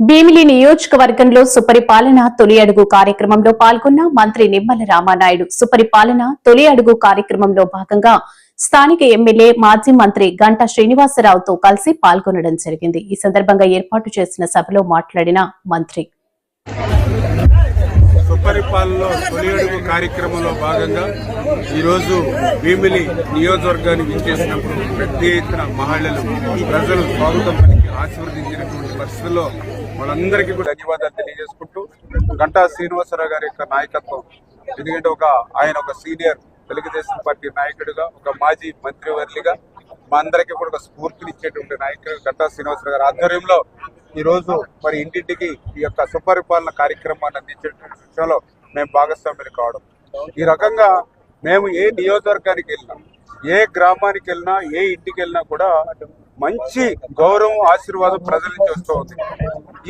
భీమిలి నియోజకవర్గంలో సుపరిపాలన తొలి అడుగు కార్యక్రమంలో పాల్గొన్న మంత్రి నిమ్మల రామానాయుడు. సుపరిపాలన తొలి అడుగు కార్యక్రమంలో భాగంగా స్థానిక ఎమ్మెల్యే మాజీ మంత్రి గంటా శ్రీనివాసరావుతో కలిసి పాల్గొనడం జరిగింది. ఈ సందర్భంగా ఏర్పాటు చేసిన సభలో మాట్లాడిన మంత్రి. సుపరిపాలనలో తొలి అడుగు కార్యక్రమంలో భాగంగా ఈరోజు భీమిలి నియోజకవర్గానికి విచ్చేసినప్పుడు పెద్ద ఎత్తున మహిళలు ప్రజలు స్వాగతం పలికి ఆశీర్వదించినటువంటి పరిస్థితుల్లో వాళ్ళందరికీ కూడా ధన్యవాదాలు తెలియజేసుకుంటూ గంటా శ్రీనివాసరావు గారి యొక్క నాయకత్వం ఎందుకంటే ఒక ఆయన ఒక సీనియర్ తెలుగుదేశం పార్టీ నాయకుడిగా ఒక మాజీ మంత్రివర్లిగా మా అందరికీ కూడా ఒక స్ఫూర్తినిచ్చేటువంటి నాయకుడు గంటా శ్రీనివాసరావు గారి ఆధ్వర్యంలో ఈ రోజు మరి ఇంటింటికి ఈ యొక్క సుపరిపాలన కార్యక్రమాన్ని అందించేటువంటి విషయంలో మేము భాగస్వామ్యులు కావడం. ఈ రకంగా మేము ఏ నియోజకవర్గానికి వెళ్ళినా ఏ గ్రామానికి వెళ్ళినా ఏ ఇంటికి వెళ్ళినా కూడా మంచి గౌరవం ఆశీర్వాదం ప్రజల నుంచి వస్తూ ఉంది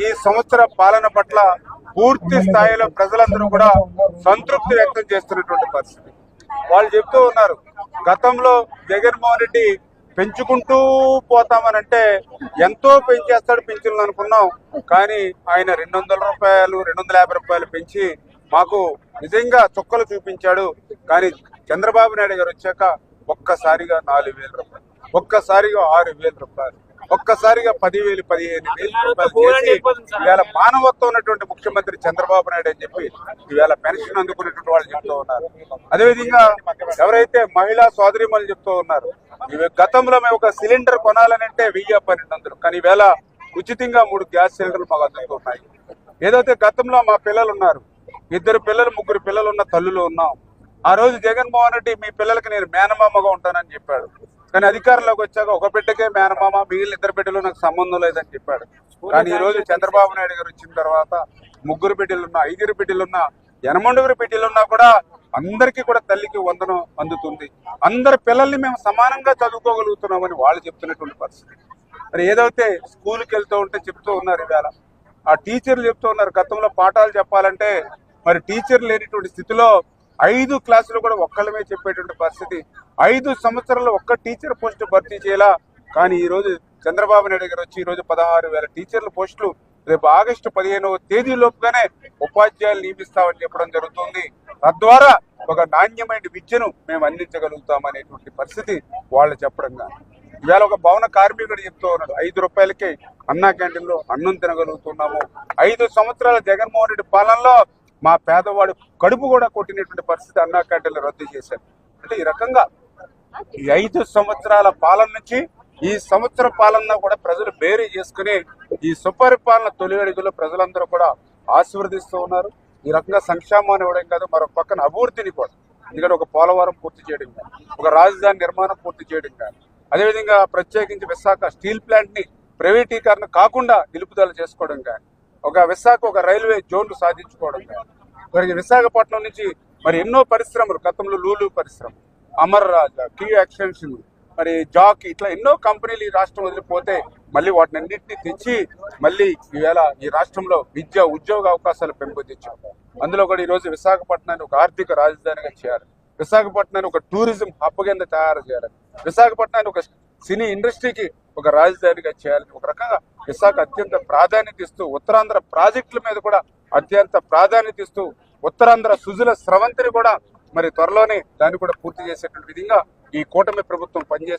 ఈ సంవత్సర పాలన పట్ల పూర్తి స్థాయిలో ప్రజలందరూ కూడా సంతృప్తి వ్యక్తం చేస్తున్నటువంటి పరిస్థితి. వాళ్ళు చెప్తూ ఉన్నారు గతంలో జగన్మోహన్ రెడ్డి పెంచుకుంటూ పోతామనంటే ఎంతో పెంచేస్తాడు పెంచులను అనుకున్నాం. కానీ ఆయన రెండు వందల రూపాయలు రెండు వందల యాభై రూపాయలు పెంచి మాకు నిజంగా చుక్కలు చూపించాడు. కానీ చంద్రబాబు నాయుడు గారు వచ్చాక ఒక్కసారిగా నాలుగు వేల రూపాయలు. ఒక్కసారిగా ఆరు వేల రూపాయలు. ఒక్కసారిగా పదివేలు పదిహేను వేల రూపాయలు చేసి ఇవాళ మానవత్వం ఉన్నటువంటి ముఖ్యమంత్రి చంద్రబాబు నాయుడు అని చెప్పి ఇవాళ పెన్షన్ అందుకునేటువంటి వాళ్ళు చెప్తూ ఉన్నారు. అదేవిధంగా ఎవరైతే మహిళా సోదరిమణులు చెప్తూ ఉన్నారు ఇవి గతంలో మేము ఒక సిలిండర్ కొనాలని అంటే వెయ్యి పన్నెండు వందలు కానీ ఈవేళ ఉచితంగా మూడు గ్యాస్ సిలిండర్లు మాకు అందుతున్నాయి. ఏదైతే గతంలో మా పిల్లలు ఉన్నారు ఇద్దరు పిల్లలు ముగ్గురు పిల్లలు ఉన్న తల్లులు ఉన్నాం ఆ రోజు జగన్మోహన్ రెడ్డి మీ పిల్లలకి నేను మేనమామగా ఉంటానని చెప్పాడు. కానీ అధికారంలోకి వచ్చాక ఒక బిడ్డకే మేనమామ మిగిలిన ఇద్దరు బిడ్డలు నాకు సంబంధం లేదని చెప్పాడు. కానీ ఈ రోజు చంద్రబాబు నాయుడు గారు వచ్చిన తర్వాత ముగ్గురు బిడ్డలున్నా ఐదుగురు బిడ్డలున్నా ఎనమండుగురు బిడ్డలున్నా కూడా అందరికీ కూడా తల్లికి వందనం అందుతుంది. అందరి పిల్లల్ని మేము సమానంగా చదువుకోగలుగుతున్నామని వాళ్ళు చెప్తున్నటువంటి పరిస్థితి. మరి ఏదైతే స్కూల్కి వెళ్తూ ఉంటే చెప్తూ ఉన్నారు ఇవాళ. ఆ టీచర్లు చెప్తూ ఉన్నారు గతంలో పాఠాలు చెప్పాలంటే మరి టీచర్ లేనిటువంటి స్థితిలో ఐదు క్లాసులు కూడా ఒక్కళ్ళమే చెప్పేటువంటి పరిస్థితి. ఐదు సంవత్సరాలు ఒక్క టీచర్ పోస్టు భర్తీ చేయాలా? కానీ ఈరోజు చంద్రబాబు నాయుడు గారు వచ్చి ఈరోజు పదహారు వేల టీచర్ల పోస్టులు రేపు ఆగస్టు పదిహేనవ తేదీ లోపుగానే ఉపాధ్యాయులు నియమిస్తామని చెప్పడం జరుగుతుంది. తద్వారా ఒక నాణ్యమైన విద్యను మేము అందించగలుగుతామనేటువంటి పరిస్థితి వాళ్ళు చెప్పడం కానీ ఇవాళ ఒక భవన కార్మికుడు చెప్తూ ఉన్నాడు ఐదు రూపాయలకే అన్నా క్యాంటీన్లో అన్నం తినగలుగుతున్నాము. ఐదు సంవత్సరాల జగన్మోహన్ రెడ్డి పాలనలో మా పేదవాడు కడుపు కూడా కొట్టినటువంటి పరిస్థితి అన్నా క్యాంటీన్లు రద్దు చేశారు. అంటే ఈ రకంగా ఈ ఐదు సంవత్సరాల పాలన నుంచి ఈ సంవత్సర పాలన కూడా ప్రజలు బేరీ చేసుకుని ఈ సుపరిపాలన తొలి అడుగులో ప్రజలందరూ కూడా ఆశీర్వదిస్తూ ఉన్నారు. ఈ రకంగా సంక్షేమాన్ని ఇవ్వడం కాదు మరొక పక్కన అభివృద్ధిని కూడా. ఎందుకంటే ఒక పోలవరం పూర్తి చేయడం కానీ ఒక రాజధాని నిర్మాణం పూర్తి చేయడం కానీ అదేవిధంగా ప్రత్యేకించి విశాఖ స్టీల్ ప్లాంట్ని ప్రైవేటీకరణ కాకుండా నిలుపుదల చేసుకోవడం కానీ ఒక విశాఖ ఒక రైల్వే జోన్లు సాధించుకోవడం మరి విశాఖపట్నం నుంచి మరి ఎన్నో పరిశ్రమలు గతంలో లూలు పరిశ్రమ అమర్ రాజా టీ ఎక్స్టెన్షన్ మరి జాక్ ఇట్లా ఎన్నో కంపెనీలు ఈ రాష్ట్రం వదిలిపోతే మళ్ళీ వాటిని అన్నింటినీ తెచ్చి మళ్ళీ ఈవేళ ఈ రాష్ట్రంలో విద్య ఉద్యోగ అవకాశాలు పెంపొందించాం. అందులో కూడా ఈరోజు విశాఖపట్నాన్ని ఒక ఆర్థిక రాజధానిగా చేయాలి. విశాఖపట్నాన్ని ఒక టూరిజం హబ్ కింద తయారు చేయాలి. విశాఖపట్నాన్ని ఒక సినీ ఇండస్ట్రీకి ఒక రాజధానిగా చేయాలి. ఒక రకంగా విశాఖ అత్యంత ప్రాధాన్యత ఇస్తూ ఉత్తరాంధ్ర ప్రాజెక్టుల మీద కూడా అత్యంత ప్రాధాన్యత ఇస్తూ ఉత్తరాంధ్ర సుజుల స్రవంతిని కూడా మరి త్వరలోనే దాన్ని కూడా పూర్తి చేసేటువంటి విధంగా ఈ కూటమి ప్రభుత్వం పనిచేస్తుంది.